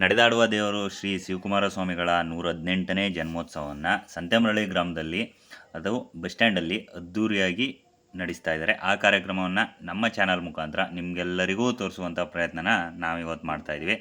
ನಡೆದಾಡುವ ದೇವರು ಶ್ರೀ ಶಿವಕುಮಾರ ಸ್ವಾಮಿಗಳ ನೂರ ಹದಿನೆಂಟನೇ ಜನ್ಮೋತ್ಸವವನ್ನು ಸಂತೆಮರಳಿ ಗ್ರಾಮದಲ್ಲಿ, ಅದು ಬಸ್ ಸ್ಟ್ಯಾಂಡಲ್ಲಿ ಅದ್ಧೂರಿಯಾಗಿ ನಡೆಸ್ತಾ ಇದ್ದಾರೆ. ಆ ಕಾರ್ಯಕ್ರಮವನ್ನು ನಮ್ಮ ಚಾನಲ್ ಮುಖಾಂತರ ನಿಮಗೆಲ್ಲರಿಗೂ ತೋರಿಸುವಂಥ ಪ್ರಯತ್ನನ ನಾವು ಇವತ್ತು ಮಾಡ್ತಾ ಇದ್ದೀವಿ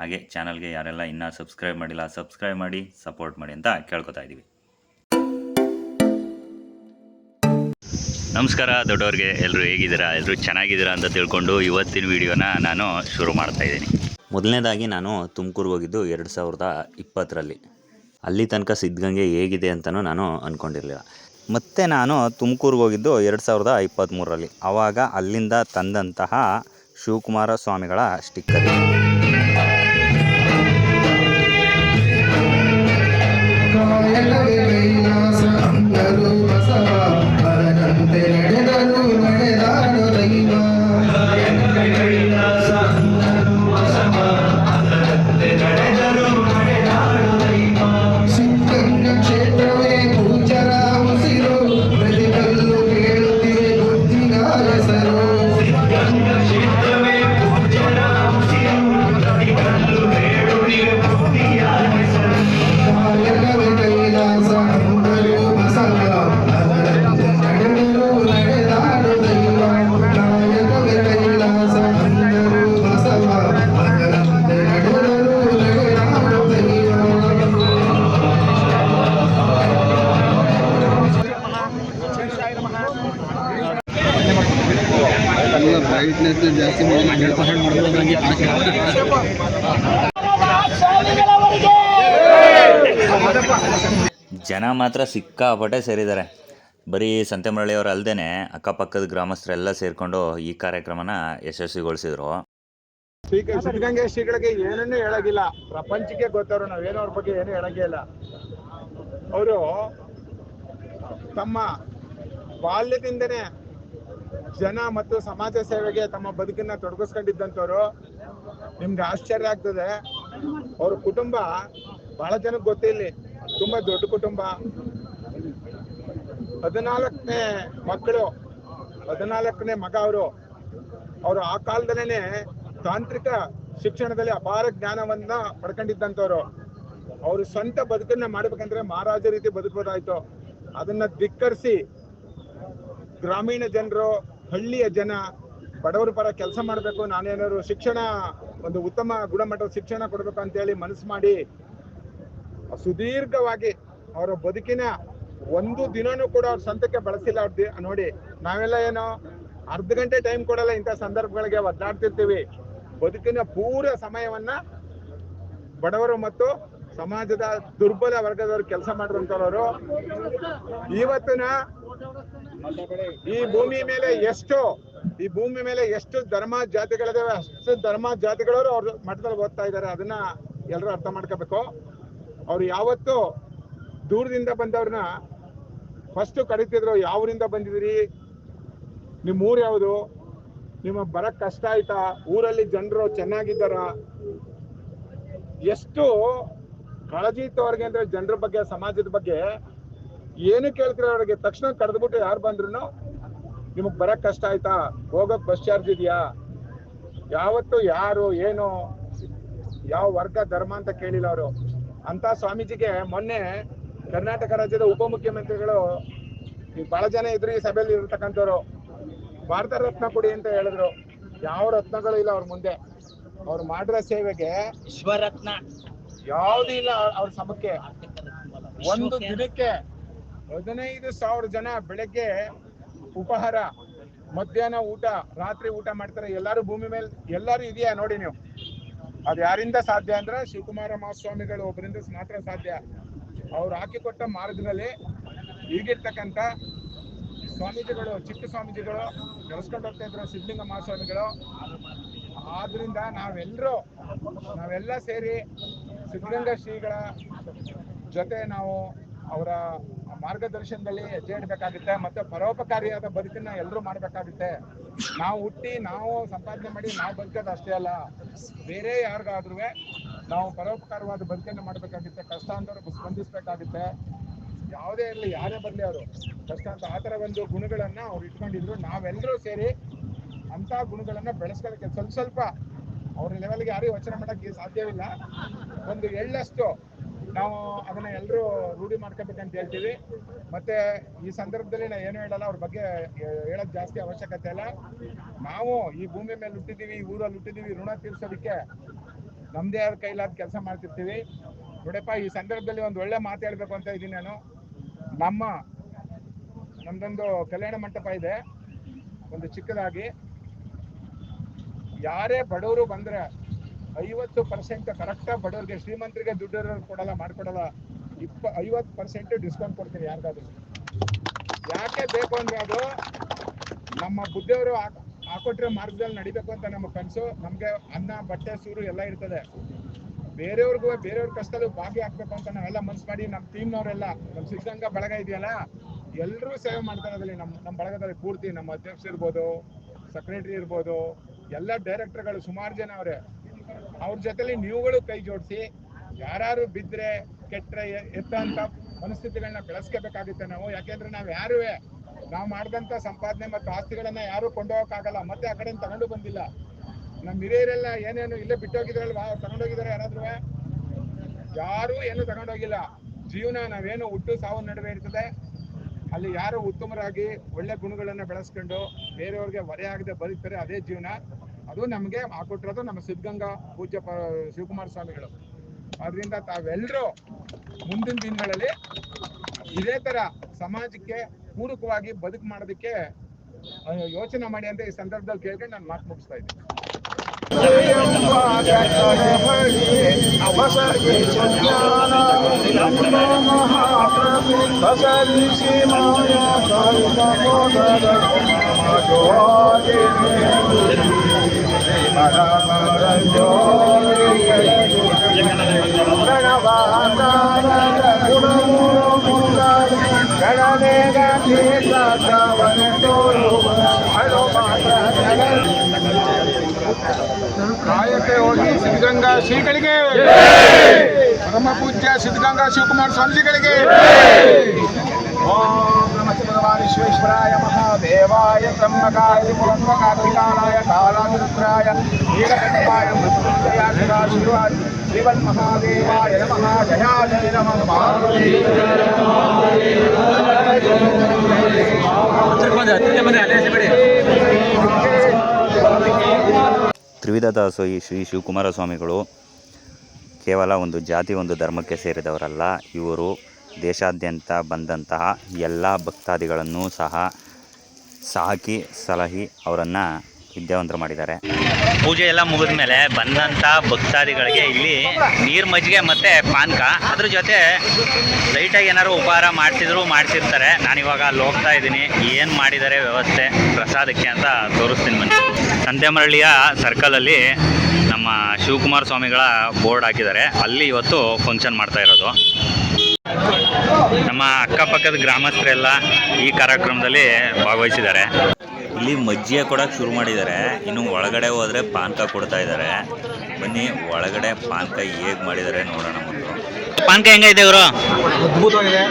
ಹಾಗೆ ಚಾನಲ್ಗೆ ಯಾರೆಲ್ಲ ಇನ್ನೂ ಸಬ್ಸ್ಕ್ರೈಬ್ ಮಾಡಿಲ್ಲ, ಸಬ್ಸ್ಕ್ರೈಬ್ ಮಾಡಿ, ಸಪೋರ್ಟ್ ಮಾಡಿ ಅಂತ ಕೇಳ್ಕೊತಾ ಇದ್ದೀವಿ ನಮಸ್ಕಾರ ದೊಡ್ಡವ್ರಿಗೆ ಎಲ್ಲರೂ ಹೇಗಿದ್ದೀರಾ ಎಲ್ಲರೂ ಚೆನ್ನಾಗಿದ್ದೀರಾ ಅಂತ ತಿಳ್ಕೊಂಡು ಇವತ್ತಿನ ವಿಡಿಯೋನ ನಾನು ಶುರು ಮಾಡ್ತಾ ಇದ್ದೀನಿ. ಮೊದಲನೇದಾಗಿ ನಾನು ತುಮಕೂರಿಗೆ ಹೋಗಿದ್ದು ಎರಡು ಸಾವಿರದ ಇಪ್ಪತ್ತರಲ್ಲಿ. ಅಲ್ಲಿ ತನಕ ಸಿದ್ಧಗಂಗೆ ಹೇಗಿದೆ ಅಂತಲೂ ನಾನು ಅಂದ್ಕೊಂಡಿರಲಿಲ್ಲ ಮತ್ತು ನಾನು ತುಮಕೂರಿಗೆ ಹೋಗಿದ್ದು ಎರಡು ಸಾವಿರದ ಇಪ್ಪತ್ತ್ಮೂರರಲ್ಲಿ ಆವಾಗ ಅಲ್ಲಿಂದ ತಂದಂತಹ ಶಿವಕುಮಾರ ಸ್ವಾಮಿಗಳ ಸ್ಟಿಕ್ಕರ್ ಜನ ಮಾತ್ರ ಸಿಕ್ಕಾಪಟ್ಟೆ ಸೇರಿದ್ದಾರೆ. ಬರೀ ಸಂತೆಮರಳಿಯವರು ಅಲ್ಲದೆ ಅಕ್ಕಪಕ್ಕದ ಗ್ರಾಮಸ್ಥರೆಲ್ಲ ಸೇರಿಕೊಂಡು ಈ ಕಾರ್ಯಕ್ರಮನ ಯಶಸ್ವಿಗೊಳಿಸಿದ್ರು. ಸಿದ್ಧಗಂಗೆ ಶ್ರೀಗಳಿಗೆ ಏನನ್ನೂ ಹೇಳಾಗಿಲ್ಲ ಪ್ರಪಂಚಕ್ಕೆ ಗೊತ್ತವ್ರು, ನಾವೇನೋ ಅವ್ರ ಬಗ್ಗೆ ಏನೂ ಇಲ್ಲ. ಅವರು ತಮ್ಮ ಬಾಲ್ಯದಿಂದನೇ ಜನ ಮತ್ತು ಸಮಾಜ ಸೇವೆಗೆ ತಮ್ಮ ಬದುಕನ್ನ ತೊಡಗಿಸ್ಕೊಂಡಿದ್ದಂಥವ್ರು. ನಿಮ್ಗೆ ಆಶ್ಚರ್ಯ ಆಗ್ತದೆ. ಅವ್ರ ಕುಟುಂಬ ಬಹಳ ಜನಕ್ಕೆ ಗೊತ್ತಿಲ್ಲ ತುಂಬಾ ದೊಡ್ಡ ಕುಟುಂಬ. ಹದಿನಾಲ್ಕನೇ ಮಕ್ಕಳು, ಹದಿನಾಲ್ಕನೇ ಮಗ ಅವರು. ಅವರು ಆ ಕಾಲದಲ್ಲೇನೆ ತಾಂತ್ರಿಕ ಶಿಕ್ಷಣದಲ್ಲಿ ಅಪಾರ ಜ್ಞಾನವನ್ನ ಪಡ್ಕೊಂಡಿದ್ದಂಥವ್ರು. ಅವರು ಸ್ವಂತ ಬದುಕನ್ನ ಮಾಡ್ಬೇಕಂದ್ರೆ ಮಹಾರಾಜ ರೀತಿ ಬದುಕಬಹುದಾಯ್ತು ಅದನ್ನ ಧಿಕ್ಕರಿಸಿ ಗ್ರಾಮೀಣ ಜನರು, ಹಳ್ಳಿಯ ಜನ, ಬಡವರ ಪರ ಕೆಲಸ ಮಾಡಬೇಕು, ನಾನೇನಾದ್ರು ಶಿಕ್ಷಣ, ಒಂದು ಉತ್ತಮ ಗುಣಮಟ್ಟದ ಶಿಕ್ಷಣ ಕೊಡ್ಬೇಕು ಅಂತೇಳಿ ಮನಸ್ಸು ಮಾಡಿ ಸುದೀರ್ಘವಾಗಿ ಅವರ ಬದುಕಿನ ಒಂದು ದಿನನೂ ಕೂಡ ಅವ್ರ ಸ್ವಂತಕ್ಕೆ ಬಳಸಿಲ್ಲ ಅವ್ರ ನೋಡಿ, ನಾವೆಲ್ಲ ಏನೋ ಅರ್ಧ ಗಂಟೆ ಟೈಮ್ ಕೊಡಲ್ಲ, ಇಂಥ ಸಂದರ್ಭಗಳಿಗೆ ಒದ್ದಾಡ್ತಿರ್ತೀವಿ. ಬದುಕಿನ ಪೂರ ಸಮಯವನ್ನ ಬಡವರು ಮತ್ತು ಸಮಾಜದ ದುರ್ಬಲ ವರ್ಗದವರು ಕೆಲಸ ಮಾಡಿರುವಂತವ್ರು ಇವತ್ತಿನ ಈ ಭೂಮಿ ಮೇಲೆ ಎಷ್ಟು, ಈ ಭೂಮಿ ಮೇಲೆ ಎಷ್ಟು ಧರ್ಮ ಜಾತಿಗಳಿದಾವೆ, ಅಷ್ಟು ಧರ್ಮ ಜಾತಿಗಳವರು ಅವ್ರ ಮಠದಲ್ಲಿ ಓದ್ತಾ ಇದ್ದಾರೆ ಅದನ್ನ ಎಲ್ಲರೂ ಅರ್ಥ ಮಾಡ್ಕೋಬೇಕು. ಅವ್ರು ಯಾವತ್ತು ದೂರದಿಂದ ಬಂದವ್ರನ್ನ ಫಸ್ಟ್ ಕರಿತಿದ್ರು, ಯಾವರಿಂದ ಬಂದಿದ್ರಿ ನಿಮ್ಮ ಊರು ಯಾವುದು? ನಿಮ್ಮ ಬರಕ್ ಕಷ್ಟ ಆಯ್ತಾ? ಊರಲ್ಲಿ ಜನರು ಚೆನ್ನಾಗಿದ್ದಾರ? ಎಷ್ಟು ಕಾಳಜಿ ಇತ್ತು ಅವ್ರಿಗೆ ಅಂದ್ರೆ ಜನರ ಬಗ್ಗೆ, ಸಮಾಜದ ಬಗ್ಗೆ. ಏನು ಕೇಳ್ತಿರೋ ಅವ್ರಿಗೆ? ತಕ್ಷಣ ಕರೆದ್ಬಿಟ್ಟು ಯಾರು ಬಂದ್ರು ನಿಮಗ್ ಬರಕ್ ಕಷ್ಟ ಆಯ್ತಾ? ಹೋಗಕ್ ಬಸ್ ಚಾರ್ಜ್ ಇದೆಯಾ? ಯಾವತ್ತು, ಯಾರು, ಏನು? ಯಾವ ವರ್ಗ, ಧರ್ಮ ಅಂತ ಕೇಳಿಲ್ಲ ಅವರು. ಅಂತ ಸ್ವಾಮೀಜಿಗೆ ಮೊನ್ನೆ ಕರ್ನಾಟಕ ರಾಜ್ಯದ ಉಪಮುಖ್ಯಮಂತ್ರಿಗಳು ಬಹಳ ಜನ ಇದ್ರು ಈ ಸಭೆಯಲ್ಲಿ ಇರತಕ್ಕಂಥವ್ರು. ಭಾರತ ರತ್ನ ಕೊಡಿ ಅಂತ ಹೇಳಿದ್ರು. ಯಾವ ರತ್ನಗಳು ಇಲ್ಲ ಅವ್ರ ಮುಂದೆ. ಅವ್ರು ಮಾಡಿರೋ ಸೇವೆಗೆ ವಿಶ್ವರತ್ನ. ಯಾವ್ದು ಇಲ್ಲ ಅವ್ರ ಸಮಕ್ಕೆ ಒಂದು ದಿನಕ್ಕೆ ಹದಿನೈದು ಸಾವಿರ ಜನ ಬೆಳಗ್ಗೆ ಉಪಹಾರ ಮಧ್ಯಾಹ್ನ ಊಟ ರಾತ್ರಿ ಊಟ ಮಾಡ್ತಾರೆ. ಎಲ್ಲಾರು ಭೂಮಿ ಮೇಲೆ ಎಲ್ಲಾರು ಇದೆಯಾ ನೋಡಿ ನೀವು. ಅದ್ ಯಾರಿಂದ ಸಾಧ್ಯ ಅಂದ್ರೆ ಶಿವಕುಮಾರ ಮಹಾಸ್ವಾಮಿಗಳು ಒಬ್ಬರಿಂದ ಮಾತ್ರ ಸಾಧ್ಯ. ಅವ್ರು ಹಾಕಿಕೊಟ್ಟ ಮಾರ್ಗದಲ್ಲಿ ಈಗಿರ್ತಕ್ಕಂಥ ಸ್ವಾಮೀಜಿಗಳು, ಚಿಕ್ಕ ಸ್ವಾಮೀಜಿಗಳು ನಡೆಸ್ಕೊಂಡು ಹೋಗ್ತಾ ಇದ್ರು ಸಿದ್ಧಲಿಂಗ ಮಹಾಸ್ವಾಮಿಗಳು. ಆದ್ರಿಂದ ನಾವೆಲ್ಲರೂ ನಾವೆಲ್ಲ ಸೇರಿ ಸಿದ್ಧಲಿಂಗ ಶ್ರೀಗಳ ಜೊತೆ ನಾವು ಅವರ ಮಾರ್ಗದರ್ಶನದಲ್ಲಿ ಹೆಜ್ಜೆ ಇಡಬೇಕಾಗುತ್ತೆ ಮತ್ತೆ ಪರೋಪಕಾರಿಯಾದ ಬದುಕನ್ನ ಎಲ್ಲರೂ ಮಾಡ್ಬೇಕಾಗುತ್ತೆ. ನಾವು ಹುಟ್ಟಿ ನಾವು ಸಂಪಾದನೆ ಮಾಡಿ ನಾವು ಬದುಕೋದು ಅಷ್ಟೇ ಅಲ್ಲ, ಬೇರೆ ಯಾರಿಗಾದ್ರೂ ನಾವು ಪರೋಪಕಾರವಾದ ಬದುಕನ್ನ ಮಾಡ್ಬೇಕಾಗುತ್ತೆ. ಕಷ್ಟ ಅಂತವ್ರು ಸ್ಪಂದಿಸ್ಬೇಕಾಗುತ್ತೆ ಯಾವುದೇ ಇರಲಿ, ಯಾರೇ ಬರಲಿ ಅವರು. ಕಷ್ಟ ಅಂತ ಆ ಥರ ಒಂದು ಗುಣಗಳನ್ನ ಅವ್ರು ಇಟ್ಕೊಂಡಿದ್ರು. ನಾವೆಲ್ಲರೂ ಸೇರಿ ಅಂತ ಗುಣಗಳನ್ನ ಬೆಳೆಸ್ಕೊಳಕ್ಕೆ ಸ್ವಲ್ಪ ಸ್ವಲ್ಪ ಅವ್ರ ಲೆವೆಲ್ಗೆ ಯಾರಿಗೂ ವಚನ ಮಾಡಕ್ಕೆ ಸಾಧ್ಯವಿಲ್ಲ ಒಂದು ಎಳ್ಳಷ್ಟು ನಾವು ಅದನ್ನ ಎಲ್ಲರೂ ರೂಢಿ ಮಾಡ್ಕೋಬೇಕಂತ ಹೇಳ್ತೀವಿ. ಮತ್ತೆ ಈ ಸಂದರ್ಭದಲ್ಲಿ ನಾ ಏನು ಹೇಳಲ್ಲ, ಅವ್ರ ಬಗ್ಗೆ ಹೇಳೋದ್ ಜಾಸ್ತಿ ಅವಶ್ಯಕತೆ ಇಲ್ಲ. ನಾವು ಈ ಭೂಮಿ ಮೇಲೆ ಹುಟ್ಟಿದೀವಿ, ಈ ಊರಲ್ಲಿ ಹುಟ್ಟಿದೀವಿ, ಋಣ ತೀರ್ಸೋದಕ್ಕೆ ನಮ್ದೇ ಆದ ಕೈಲಾದ ಕೆಲಸ ಮಾಡ್ತಿರ್ತೀವಿ. ನೋಡಪ್ಪ, ಈ ಸಂದರ್ಭದಲ್ಲಿ ಒಂದು ಒಳ್ಳೆ ಮಾತು ಹೇಳ್ಬೇಕು ಅಂತ ಇದ್ದೀನಿ ನಾನು. ನಮ್ಮ, ನಮ್ದೊಂದು ಕಲ್ಯಾಣ ಮಂಟಪ ಇದೆ, ಒಂದು ಚಿಕ್ಕದಾಗಿ. ಯಾರೇ ಬಡವರು ಬಂದ್ರೆ ಐವತ್ತು ಪರ್ಸೆಂಟ್ ಕರೆಕ್ಟಾಗಿ ಬಡವರಿಗೆ, ಶ್ರೀಮಂತರಿಗೆ ದುಡ್ಡು ಕೊಡಲ್ಲ, ಮಾಡ್ಕೊಡಲ್ಲ. ಇಪ್ಪ, ಐವತ್ತು ಪರ್ಸೆಂಟ್ ಡಿಸ್ಕೌಂಟ್ ಕೊಡ್ತೀನಿ ಯಾರಿಗಾದ್ರು. ಯಾಕೆ ಬೇಕು ಅಂದ್ರೆ ಅದು ನಮ್ಮ ಬುದ್ಧಿಯವರು ಹಾಕ್- ಹಾಕೊಟ್ಟಿರೋ ಮಾರ್ಗದಲ್ಲಿ ನಡಿಬೇಕು ಅಂತ ನಮ್ಮ ಕನಸು. ನಮ್ಗೆ ಅನ್ನ, ಬಟ್ಟೆ, ಸೂರು ಎಲ್ಲ ಇರ್ತದೆ. ಬೇರೆಯವ್ರಿಗೂ, ಬೇರೆಯವ್ರ ಕಷ್ಟದಲ್ಲಿ ಭಾಗಿ ಹಾಕ್ಬೇಕು ಅಂತ ನಾವೆಲ್ಲ ಮನ್ಸು ಮಾಡಿ ನಮ್ಮ ಟೀಮ್ನವರೆಲ್ಲ, ನಮ್ಮ ಸಿದ್ಧಗಂಗಾ ಬಳಗ ಇದೆಯಲ್ಲ ಎಲ್ಲರೂ ಸೇವೆ ಮಾಡ್ತಾರೆ ಅದ್ರಲ್ಲಿ ನಮ್ಮ ನಮ್ಮ ಬಳಗದಲ್ಲಿ ಪೂರ್ತಿ ನಮ್ಮ ಅಧ್ಯಕ್ಷ ಇರ್ಬೋದು ಸೆಕ್ರೆಟರಿ ಇರ್ಬೋದು, ಎಲ್ಲ ಡೈರೆಕ್ಟರ್ಗಳು ಸುಮಾರು ಜನ ಅವರೇ. ಅವ್ರ ಜೊತೆಲಿ ನೀವುಗಳು ಕೈ ಜೋಡಿಸಿ ಯಾರು ಬಿದ್ರೆ ಕೆಟ್ಟರೆ ಎತ್ತ ಅಂತ ಮನಸ್ಥಿತಿಗಳನ್ನ ಬೆಳೆಸ್ಕೋಬೇಕಾಗುತ್ತೆ ನಾವು. ಯಾಕೆಂದ್ರೆ ನಾವು ಯಾರು ನಾವು ಮಾಡಿದಂತ ಸಂಪಾದನೆ ಮತ್ತು ಆಸ್ತಿಗಳನ್ನ ಯಾರು ಕೊಂಡೋಗಕ್ಕಾಗಲ್ಲ. ಮತ್ತೆ ಆ ಕಡೆ ತಗೊಂಡು ಬಂದಿಲ್ಲ. ನಮ್ಮ ಹಿರಿಯರೆಲ್ಲ ಏನೇನು ಇಲ್ಲೇ ಬಿಟ್ಟೋಗಿದ್ರಲ್ವಾ ತಗೊಂಡೋಗಿದಾರೆ ಯಾರಾದ್ರೂ ಯಾರು ಏನು ತಗೊಂಡೋಗಿಲ್ಲ. ಜೀವನ ನಾವೇನು ಹುಟ್ಟು ಸಾವು ನಡುವೆ ಇರ್ತದೆ. ಅಲ್ಲಿ ಯಾರು ಉತ್ತಮರಾಗಿ ಒಳ್ಳೆ ಗುಣಗಳನ್ನ ಬೆಳೆಸ್ಕೊಂಡು ಬೇರೆಯವ್ರಿಗೆ ಹೊರೆ ಆಗದೆ ಬದುಕ್ತಾರೆ ಅದೇ ಜೀವನ. ಅದು ನಮಗೆ ಹಾಕೊಟ್ಟಿರೋದು ನಮ್ಮ ಸಿದ್ಧಗಂಗಾ ಪೂಜ್ಯ ಶಿವಕುಮಾರ ಸ್ವಾಮಿಗಳು. ಅದರಿಂದ ತಾವೆಲ್ಲರೂ ಮುಂದಿನ ದಿನಗಳಲ್ಲಿ ಇದೇ ತರ ಸಮಾಜಕ್ಕೆ ಪೂರಕವಾಗಿ ಬದುಕು ಮಾಡೋದಕ್ಕೆ ಯೋಚನೆ ಮಾಡಿ ಅಂತ ಈ ಸಂದರ್ಭದಲ್ಲಿ ಕೇಳ್ಕೊಂಡು ನಾನು ಮಾತು ಮುಗಿಸ್ತಾ ಇದ್ದೀನಿ. ಕಾಯಕ್ಕೆ ಹೋಗಿ ಸಿದ್ಧಗಂಗಾ ಶ್ರೀಗಳಿಗೆ ಪರಮ ಪೂಜ್ಯ ಸಿದ್ಧಗಂಗಾ ಶಿವಕುಮಾರ ಸ್ವಾಮೀಜಿಗಳಿಗೆ ವಿಶ್ವೇಶ್ವರಾಯ ಮಹಾದೇವಾಯ ಬ್ರಹ್ಮಕಾಯ ಪುರಂಬಕಾರ್ತಿಕಾಲಾಯ ಕಾಲಾನುರುದ್ರಾಯ ನೀಲಕಂಠಾಯ ಮೃತ್ಯುಂಜಯ ಶಿವಾಶಿವಾಯ ಶ್ರೀವನ್ ಮಹಾದೇವಾಯ ನಮಃ ತ್ರಿವಿಧ ದಾಸೋಹಿ ಶ್ರೀ ಶಿವಕುಮಾರ ಸ್ವಾಮಿಗಳು ಕೇವಲ ಒಂದು ಜಾತಿ, ಒಂದು ಧರ್ಮಕ್ಕೆ ಸೇರಿದವರಲ್ಲ. ಇವರು ದೇಶಾದ್ಯಂತ ಬಂದಂತಹ ಎಲ್ಲ ಭಕ್ತಾದಿಗಳನ್ನು ಸಹ ಸಾಕಿ, ಸಲಹಿ ಅವರನ್ನು ವಿದ್ಯಾವಂತರು ಮಾಡಿದ್ದಾರೆ. ಪೂಜೆ ಎಲ್ಲ ಮುಗಿದ ಮೇಲೆ ಬಂದಂಥ ಭಕ್ತಾದಿಗಳಿಗೆ ಇಲ್ಲಿ ನೀರು ಮಜ್ಜಿಗೆ ಮತ್ತು ಪಾನಕ. ಅದ್ರ ಜೊತೆ ಲೈಟಾಗಿ ಏನಾದ್ರು ಉಪಹಾರ ಮಾಡ್ತಿದ್ರು, ಮಾಡ್ತಿರ್ತಾರೆ. ನಾನಿವಾಗ ಅಲ್ಲಿ ಹೋಗ್ತಾ ಇದ್ದೀನಿ. ಏನು ಮಾಡಿದ್ದಾರೆ ವ್ಯವಸ್ಥೆ, ಪ್ರಸಾದಕ್ಕೆ ಅಂತ ತೋರಿಸ್ತೀನಿ ಬನ್ನಿ. ಸಂತೆಮರಳ್ಳಿಯ ಸರ್ಕಲಲ್ಲಿ ನಮ್ಮ ಶಿವಕುಮಾರ ಸ್ವಾಮಿಗಳ ಬೋರ್ಡ್ ಹಾಕಿದ್ದಾರೆ. ಅಲ್ಲಿ ಇವತ್ತು ಫಂಕ್ಷನ್ ಮಾಡ್ತಾ ಇರೋದು. ನಮ್ಮ ಅಕ್ಕಪಕ್ಕದ ಗ್ರಾಮಸ್ಥರೆಲ್ಲ ಈ ಕಾರ್ಯಕ್ರಮದಲ್ಲಿ ಭಾಗವಹಿಸಿದ್ದಾರೆ. ಇಲ್ಲಿ ಮಜ್ಜಿಗೆ ಕೊಡೋಕೆ ಶುರು ಮಾಡಿದ್ದಾರೆ. ಇನ್ನು ಒಳಗಡೆ ಹೋದರೆ ಪಾನಕ ಕೊಡ್ತಾ ಇದ್ದಾರೆ. ಬನ್ನಿ ಒಳಗಡೆ ಪಾನಕ ಹೇಗೆ ಮಾಡಿದ್ದಾರೆ ನೋಡೋಣ ಮೊದಲು. ಪಾನಕ ಹೆಂಗೈತೆ ಇವರು ಅದ್ಭುತವಾಗಿದೆ.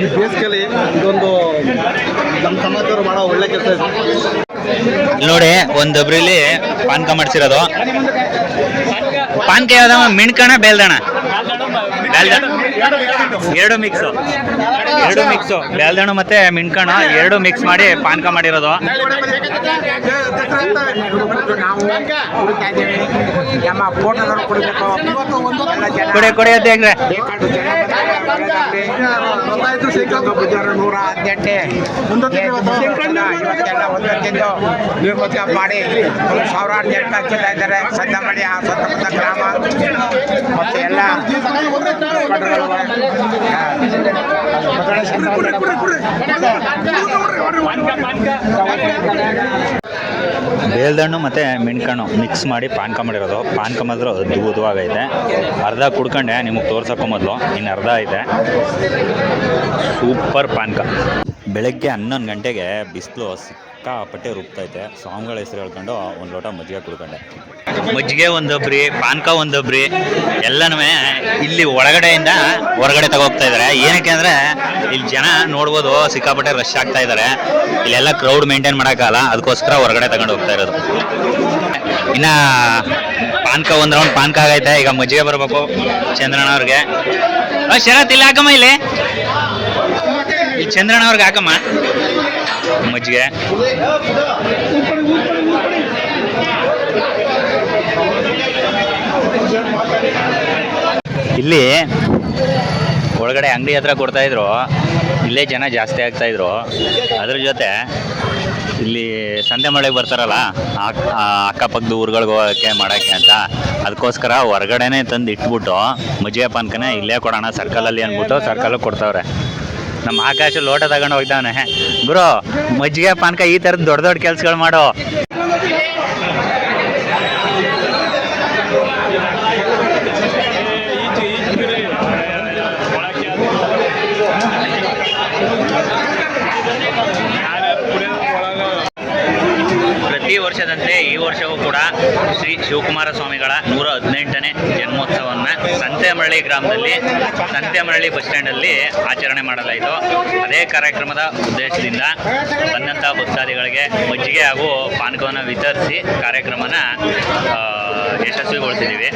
ಈ ಬೇಸಿಗೆಯಲ್ಲಿ ಇದೊಂದು ನಮ್ಮ ಸಮಾಜದವರು ಮಾಡೋ ಒಳ್ಳೆ ಕೆಲಸ ಇದೆ. ನೋಡಿ ಒಂದು ಅಬ್ರಿಲಿ ಪಾನಕ ಮಾಡಿಸಿರೋದು. ಪಾನಕ ಯಾವ್ದವ ಮಿಣ್ಕಣ ಬೇಲ್ದಣ? ಬೇಲ್ದಣ ಎರಡು ಮಿಕ್ಸ್ ಎರಡು ಮಿಕ್ಸು ಬೇಲ್ದಣ್ಣು ಮತ್ತೆ ಮಿಣ್ಕಣ ಎರಡು ಮಿಕ್ಸ್ ಮಾಡಿ ಪಾನಕ ಮಾಡಿರೋದು. ಕೊಡೆ ಕೊಡೆ ಅಂತ ಬಂದಿದ್ದಾರೆ. ನೂರ ಹದಿನೆಂಟೆ ಇವತ್ತೆಲ್ಲ ಒಂದೊಂದಿದ್ದು ನೀರು ಮಧ್ಯ ಮಾಡಿ ಒಂದು ಸಾವಿರಾರು ಜನ ಹಚ್ಚಿತಾ ಇದ್ದಾರೆ ಸದ್ದಮಡಿ ಆ ಸುತ್ತಮುತ್ತ ಗ್ರಾಮ. ಮತ್ತೆ ಎಲ್ಲ ಬೇಲ್ದಣ್ಣು ಮತ್ತು ಮಿಣ್ಕಣ್ಣು ಮಿಕ್ಸ್ ಮಾಡಿ ಪಾನಕ ಮಾಡಿರೋದು. ಪಾನಕ ಮಾತ್ರ ಉದುವಾಗೈತೆ ಅರ್ಧ ಕುಡ್ಕೊಂಡೆ, ನಿಮಗೆ ತೋರ್ಸೋಕ್ಕೂ ಮೊದಲು. ಇನ್ನು ಅರ್ಧ ಐತೆ. ಸೂಪರ್ ಪಾನಕ ಬೆಳಗ್ಗೆ ಹನ್ನೊಂದು ಗಂಟೆಗೆ ಬಿಸಿಲು ಸಿಕ್ಕಾಪಟ್ಟೆ ರುಬ್ತೈತೆ ಸ್ವಾಮಿಗಳ ಹೆಸರು ಹೇಳ್ಕೊಂಡು ಒಂದು ಲೋಟ ಮಜ್ಜಿಗೆ ಕುಡ್ಕೊಂಡೆ. ಮಜ್ಜಿಗೆ ಒಂದೊಬ್ರಿ, ಪಾನಕ ಒಂದೊಬ್ರಿ ಎಲ್ಲನೂ ಇಲ್ಲಿ ಒಳಗಡೆಯಿಂದ ಹೊರಗಡೆ ತಗೋಗ್ತಾ ಇದ್ದಾರೆ ಏನಕ್ಕೆ ಅಂದರೆ, ಇಲ್ಲಿ ಜನ ನೋಡ್ಬೋದು, ಸಿಕ್ಕಾಪಟ್ಟೆ ರಶ್ ಆಗ್ತಾ ಇದ್ದಾರೆ ಇಲ್ಲೆಲ್ಲ ಕ್ರೌಡ್ ಮೇಂಟೈನ್ ಮಾಡೋಕ್ಕಲ್ಲ ಅದಕ್ಕೋಸ್ಕರ ಹೊರಗಡೆ ತಗೊಂಡು ಹೋಗ್ತಾ ಇರೋದು. ಇನ್ನು ಪಾನ್ಕ ಒಂದು ರೌಂಡ್ ಪಾನ್ಕ ಆಗೈತೆ, ಈಗ ಮಜ್ಜಿಗೆ ಬರಬೇಕು ಚಂದ್ರಣ್ಣ ಅವ್ರಿಗೆ. ಶರತ್, ಇಲ್ಲಿ ಹಾಕಮ್ಮ ಇಲ್ಲಿ. ಚಂದ್ರಣ್ಣ ಅವ್ರಿಗೆ ಹಾಕಮ್ಮ. ಮಜ್ಜಿಗೆ. ಇಲ್ಲಿ ಒಳಗಡೆ ಅಂಗಡಿ ಹತ್ರ ಕೊಡ್ತಾ ಇದ್ರು. ಇಲ್ಲೇ ಜನ ಜಾಸ್ತಿ ಆಗ್ತಾ ಇದ್ರು. ಅದ್ರ ಜೊತೆ ಇಲ್ಲಿ ಸಂತೆ ಮಳೆಗೆ ಬರ್ತಾರಲ್ಲ ಅಕ್ಕಪಕ್ಕದ ಊರುಗಳಿಗೆ ಹೋಗೋಕ್ಕೆ ಮಾಡೋಕ್ಕೆ ಅಂತ ಅದಕ್ಕೋಸ್ಕರ ಹೊರಗಡೆನೆ ತಂದು ಇಟ್ಬಿಟ್ಟು ಮಜ್ಜಿಗೆ ಪಾನ್ಕನೇ ಇಲ್ಲೇ ಕೊಡೋಣ ಸರ್ಕಲಲ್ಲಿ ಅಂದ್ಬಿಟ್ಟು ಸರ್ಕಲ್ ಕೊಡ್ತಾವ್ರೆ. ನಮ್ಮ ಆಕಾಶ ಲೋಟ ತಗೊಂಡು ಹೋಗ್ತಾವನೆ ಗುರು, ಮಜ್ಜಿಗೆ ಪಾನಕ ಈ ಥರದ ದೊಡ್ಡ ದೊಡ್ಡ ಕೆಲ್ಸಗಳು ಮಾಡೋ. ಪ್ರತಿ ವರ್ಷದಂತೆ ಈ ವರ್ಷವೂ ಕೂಡ ಶ್ರೀ ಶಿವಕುಮಾರ ಸ್ವಾಮಿಗಳ ನೂರ ಹದಿನೆಂಟನೇ ಜನ್ಮೋತ್ಸವವನ್ನು ಸಂತೆಮರಳಿ ಗ್ರಾಮದಲ್ಲಿ, ಸಂತೆಮರಳಿ ಬಸ್ ಸ್ಟ್ಯಾಂಡಲ್ಲಿ ಆಚರಣೆ ಮಾಡಲಾಯಿತು. ಅದೇ ಕಾರ್ಯಕ್ರಮದ ಉದ್ದೇಶದಿಂದ ಬಂದಂಥ ಭಕ್ತಾದಿಗಳಿಗೆ ಮಜ್ಜಿಗೆ ಹಾಗೂ ಪಾನಕವನ್ನು ವಿತರಿಸಿ ಕಾರ್ಯಕ್ರಮನ ಯಶಸ್ವಿಗೊಳಿಸಿದ್ದೀವಿ.